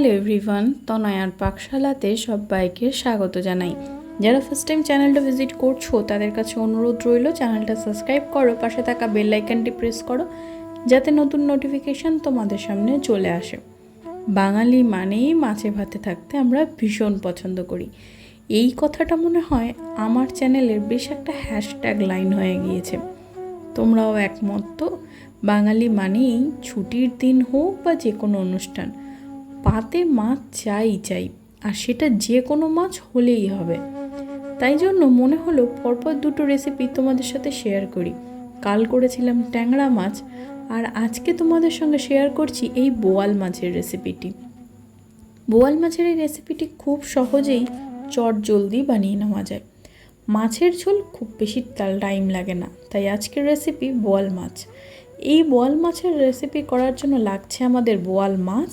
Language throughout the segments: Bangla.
হ্যালো এভরিওয়ান তনয়ার পাকশালাতে সবাইকে স্বাগত জানাই। যারা ফার্স্ট টাইম চ্যানেলটা ভিজিট করছ, তাদের কাছে অনুরোধ রইল চ্যানেলটা সাবস্ক্রাইব করো, পাশে থাকা বেল আইকনটি প্রেস করো, যাতে নতুন নোটিফিকেশান তোমাদের সামনে চলে আসে। বাঙালি মানেই মাছে ভাতে থাকতে আমরা ভীষণ পছন্দ করি। এই কথাটা মনে হয় আমার চ্যানেলের বেশ একটা হ্যাশট্যাগ লাইন হয়ে গিয়েছে। তোমরাও একমত তো? বাঙালি মানেই ছুটির দিন হোক বা যে কোনো অনুষ্ঠান পাতে মাছ চাই চাই আর সেটা যে কোনো মাছ হলেই হবে। তাই জন্য মনে হলো পরপর দুটো রেসিপি তোমাদের সাথে শেয়ার করি। কাল করেছিলাম ট্যাংরা মাছ, আর আজকে তোমাদের সঙ্গে শেয়ার করছি এই বোয়াল মাছের রেসিপিটি বোয়াল মাছের এই রেসিপিটি খুব সহজেই চট জলদি বানিয়ে নেওয়া যায়। মাছের ঝোল খুব বেশি টাইম লাগে না, তাই আজকের রেসিপি বোয়াল মাছ। এই বোয়াল মাছের রেসিপি করার জন্য লাগছে আমাদের বোয়াল মাছ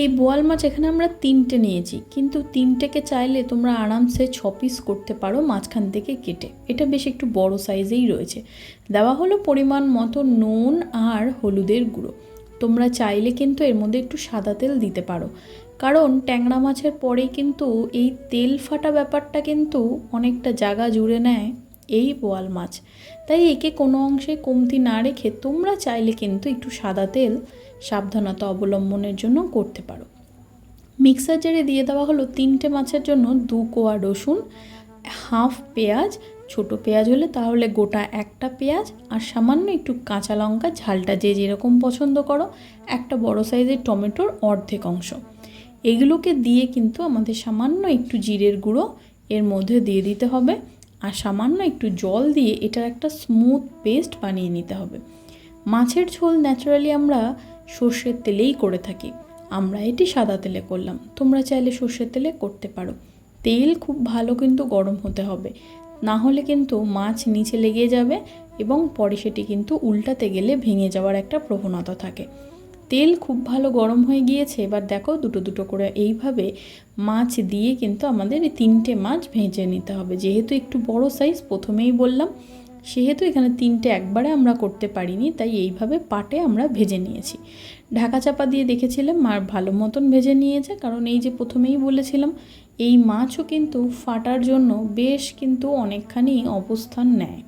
এই বোয়াল মাছ এখানে আমরা তিনটে নিয়েছি, কিন্তু তিনটেকে চাইলে তোমরা আরামসে ছ পিস করতে পারো মাঝখান থেকে কেটে। এটা বেশ একটু বড় সাইজেই রয়েছে। দেওয়া হলো পরিমাণ মতো নুন আর হলুদের গুঁড়ো। তোমরা চাইলে কিন্তু এর মধ্যে একটু সাদা তেল দিতে পারো। কারণ ট্যাংরা মাছের পরেই কিন্তু এই তেল ফাটা ব্যাপারটা কিন্তু অনেকটা জায়গা জুড়ে নেয় এই বোয়াল মাছ। তাই একে কোনো অংশে কমতি না রেখে তোমরা চাইলে কিন্তু একটু সাদা তেল সাবধানতা অবলম্বনের জন্য করতে পারো। মিক্সার জারে দিয়ে দেওয়া হলো তিনটে মাছের জন্য দু কোয়া রসুন, হাফ পেঁয়াজ, ছোট পেঁয়াজ হলে তাহলে গোটা একটা পেঁয়াজ আর সামান্য একটু কাঁচা লঙ্কা, ঝালটা যে যেরকম পছন্দ করো, একটা বড় সাইজের টমেটোর অর্ধেক অংশ। এগুলোকে দিয়ে কিন্তু আমাদের সামান্য একটু জিরের গুঁড়ো এর মধ্যে দিয়ে দিতে হবে আর সামান্য একটু জল দিয়ে এটার একটা স্মুথ পেস্ট বানিয়ে নিতে হবে। মাছের ঝোল ন্যাচারালি আমরা সর্ষের তেলেই করে থাকি। আমরা এটি সাদা তেলে করলাম। তোমরা চাইলে সর্ষের তেলে করতে পারো। তেল খুব ভালো কিন্তু গরম হতে হবে। না হলে কিন্তু মাছ নিচে লেগে যাবে এবং পরে সেটি কিন্তু উল্টাতে গেলে ভেঙে যাওয়ার একটা প্রবণতা থাকে। তেল খুব ভালো গরম হয়ে গিয়েছে। এবার দেখো দুটো দুটো করে এইভাবে মাছ দিয়ে কিন্তু আমাদের এই তিনটে মাছ ভেজে নিতে হবে। যেহেতু একটু বড় সাইজ প্রথমেই বললাম। সেহেতু এখানে তিনটে একবারে আমরা করতে পারিনি, তাই এইভাবে পাটে আমরা ভেজে নিয়েছি। ঢাকা চাপা দিয়ে দেখেছিলাম, আর ভালো মতন ভেজে নিয়েছে, কারণ এই যে প্রথমেই বলেছিলাম, এই মাছও কিন্তু ফাটার জন্য বেশ কিন্তু অনেকখানি অবস্থান নেয়।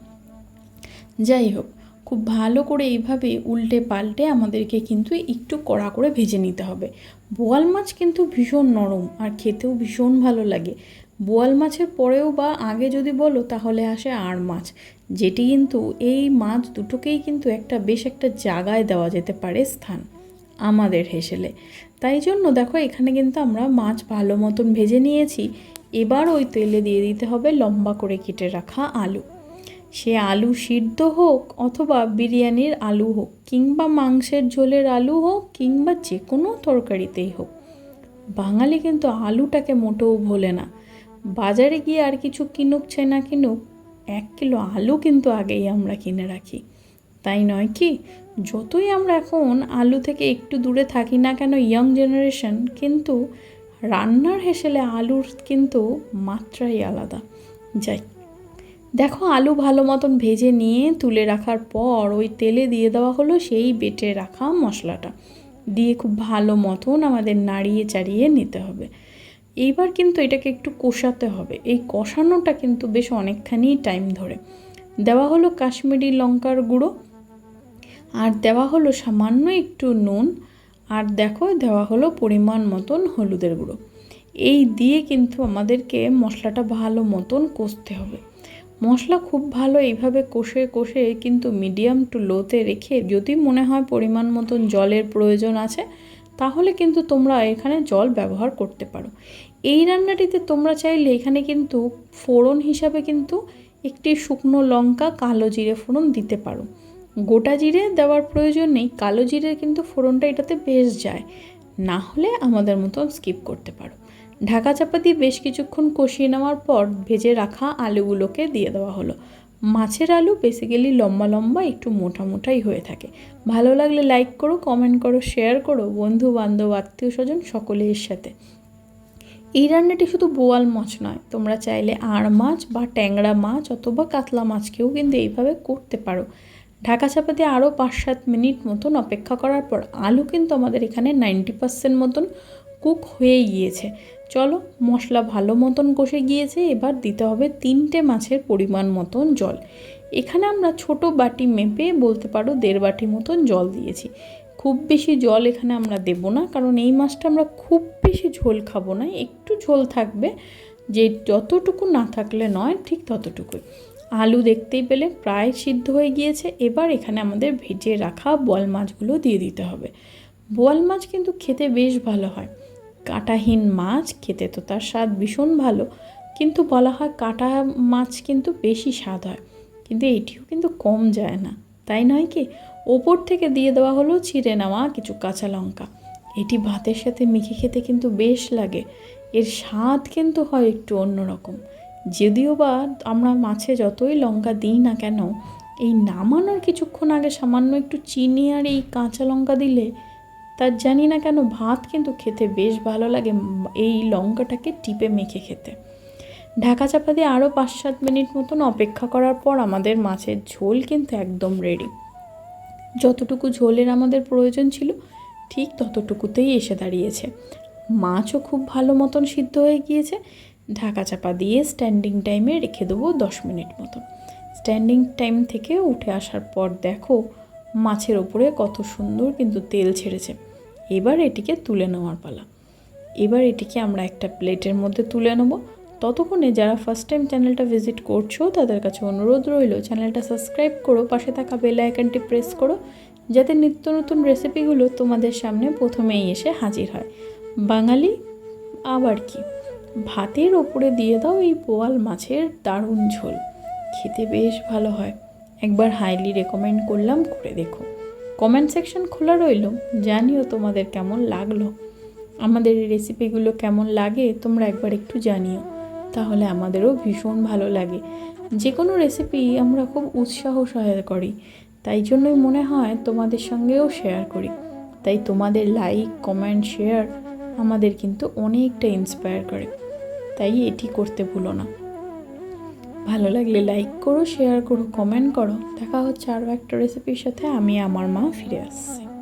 যাই হোক, খুব ভালো করে এইভাবে উল্টে পাল্টে আমাদেরকে কিন্তু একটু কড়া করে ভেজে নিতে হবে। বোয়াল মাছ কিন্তু ভীষণ নরম, আর খেতেও ভীষণ ভালো লাগে। বোয়াল মাছের পরেও বা আগে যদি বলো, তাহলে আসে আর মাছ। যেটি কিন্তু এই মাছ দুটোকেই কিন্তু একটা বেশ একটা জায়গায় দেওয়া যেতে পারে স্থান আমাদের হেসেলে। তাই জন্য দেখো, এখানে কিন্তু আমরা মাছ ভালো মতন ভেজে নিয়েছি। এবার ওই তেলে দিয়ে দিতে হবে লম্বা করে কেটে রাখা আলু। সে আলু সিদ্ধ হোক অথবা বিরিয়ানির আলু হোক, কিংবা মাংসের ঝোলের আলু হোক, কিংবা যে কোনো তরকারিতেই হোক, বাঙালি কিন্তু আলুটাকে মোটেও ভোলে না। বাজারে গিয়ে আর কিছু কিনুক চাই না কিনুক, এক কিলো আলু কিন্তু আগেই আমরা কিনে রাখি। তাই নয় কি, যতই আমরা এখন আলু থেকে একটু দূরে থাকি না কেন ইয়ং জেনারেশন কিন্তু রান্নার হেসেলে আলুর কিন্তু মাত্রাই আলাদা। যাই, দেখো আলু ভালো মতন ভেজে নিয়ে তুলে রাখার পর ওই তেলে দিয়ে দেওয়া হলো সেই বেটে রাখা মশলাটা। দিয়ে খুব ভালো মতন আমাদের নাড়িয়ে চাড়িয়ে নিতে হবে। এইবার কিন্তু এটাকে একটু কষাতে হবে। এই কষানোটা কিন্তু বেশ অনেকখানি টাইম ধরে। দেওয়া হলো কাশ্মীরি লঙ্কার গুঁড়ো, আর দেওয়া হলো সামান্য একটু নুন, আর দেখো দেওয়া হলো পরিমাণ মতন হলুদের গুঁড়ো। এই দিয়ে কিন্তু আমাদেরকে মশলাটা ভালো মতন কষতে হবে। মশলা খুব ভালো এইভাবে কষে কষে কিন্তু মিডিয়াম টু লোতে রেখে যদি মনে হয় পরিমাণ মতন জলের প্রয়োজন আছে তাহলে কিন্তু তোমরা এখানে জল ব্যবহার করতে পারো। এই রান্নাটিতে তোমরা চাইলে এখানে কিন্তু ফোড়ন হিসাবে কিন্তু একটি শুকনো লঙ্কা, কালো জিরে ফোড়ন দিতে পারো। গোটা জিরে দেওয়ার প্রয়োজন নেই, কালো জিরে কিন্তু ফোড়নটা এটাতে বেশ যায়। না হলে আমাদের মতন স্কিপ করতে পারো। ঢাকা চাপা দিয়ে বেশ কিছুক্ষণ কষিয়ে নেওয়ার পর ভেজে রাখা আলুগুলোকে দিয়ে দেওয়া হলো। মাছের আলু বেসিক্যালি লম্বা লম্বা, একটু মোটা মোটাই হয়ে থাকে। ভালো লাগলে লাইক করো কমেন্ট করো শেয়ার করো, বন্ধু বান্ধব, আত্মীয় স্বজন সকলের সাথে। এই রান্নাটি শুধু বোয়াল মাছ নয়, তোমরা চাইলে আড় মাছ বা ট্যাংরা মাছ অথবা কাতলা মাছকেও কিন্তু এইভাবে করতে পারো। ঢাকা চাপা দিয়ে আরও পাঁচ সাত মিনিট মতন অপেক্ষা করার পর আলু কিন্তু আমাদের এখানে নাইনটি পার্সেন্ট মতন কুক হয়ে গিয়েছে। চলো, মশলা ভালো মতন কষে গিয়েছে, এবার দিতে হবে তিনটে মাছের পরিমাণ মতন জল। এখানে আমরা ছোট বাটি মেপে বলতে পারো দেড় বাটি মতন জল দিয়েছি। খুব বেশি জল এখানে আমরা দেব না, কারণ এই মাছটা আমরা খুব বেশি ঝোল খাব না, একটু ঝোল থাকবে। যে যতটুকু না থাকলে নয়, ঠিক ততটুকুই। আলু দেখতেই পেলে প্রায় সিদ্ধ হয়ে গিয়েছে, এবার এখানে আমাদের ভেজে রাখা বোয়াল মাছগুলো দিয়ে দিতে হবে। বোয়াল মাছ কিন্তু খেতে বেশ ভালো হয়। কাঁটাহীন মাছ খেতে তো তার স্বাদ ভীষণ ভালো। কিন্তু বলা হয় কাটা মাছ কিন্তু বেশি স্বাদ হয়। কিন্তু এটিও কিন্তু কম যায় না। তাই নয় কি? ওপর থেকে দিয়ে দেওয়া হলো ছিঁড়ে নেওয়া কিছু কাঁচা লঙ্কা। এটি ভাতের সাথে মেখে খেতে কিন্তু বেশ লাগে। এর স্বাদ কিন্তু হয় একটু অন্যরকম। যদিও বা আমরা মাছে যতই লঙ্কা দিই না কেন, এই নামানোর কিছুক্ষণ আগে সামান্য একটু চিনি আর এই কাঁচা লঙ্কা দিলে তার জানি না কেন ভাত কিন্তু খেতে বেশ ভালো লাগে এই লঙ্কাটাকে টিপে মেখে খেতে। ঢাকা চাপা দিয়ে আরও পাঁচ সাত মিনিট মতন অপেক্ষা করার পর আমাদের মাছের ঝোল কিন্তু একদম রেডি যতটুকু ঝোলের আমাদের প্রয়োজন ছিল, ঠিক ততটুকুতেই এসে দাঁড়িয়েছে। মাছও খুব ভালো মতন সিদ্ধ হয়ে গিয়েছে। ঢাকা চাপা দিয়ে স্ট্যান্ডিং টাইমে রেখে দেবো দশ মিনিট মতন। স্ট্যান্ডিং টাইম থেকে উঠে আসার পর দেখো মাছের ওপরে কত সুন্দর কিন্তু তেল ছেড়েছে। এবার এটিকে তুলে নেওয়ার পালা। এবার এটিকে আমরা একটা প্লেটের মধ্যে তুলে নেব। ততক্ষণে যারা ফার্স্ট টাইম চ্যানেলটা ভিজিট করছ, তাদের কাছে অনুরোধ রইল চ্যানেলটা সাবস্ক্রাইব করো, পাশে থাকা বেল আইকনটি প্রেস করো, যাতে নিত্য নতুন রেসিপিগুলো তোমাদের সামনে প্রথমেই এসে হাজির হয়। বাঙালি আবার কি? ভাতের ওপরে দিয়ে দাও এই বোয়াল মাছের দারুণ ঝোল। খেতে বেশ ভালো হয়। একবার হাইলি রেকমেন্ড করলাম, করে দেখো। কমেন্ট সেকশন খোলা রইল, জানিও তোমাদের কেমন লাগল। আমাদের এই রেসিপিগুলো কেমন লাগে, তোমরা একবার একটু জানিও। তাহলে আমাদেরও ভীষণ ভালো লাগে। যে কোনো রেসিপি আমরা খুব উৎসাহ সহায় করি। তাই জন্যই মনে হয় তোমাদের সঙ্গেও শেয়ার করি। তাই তোমাদের লাইক কমেন্ট শেয়ার আমাদের কিন্তু অনেকটা ইন্সপায়ার করে। তাই এটি করতে ভুলো না। ভালো লাগলে লাইক করো শেয়ার করো কমেন্ট করো। দেখা হচ্ছে আরও একটা রেসিপির সাথে। আমি, আমার মা ফিরে আসছি।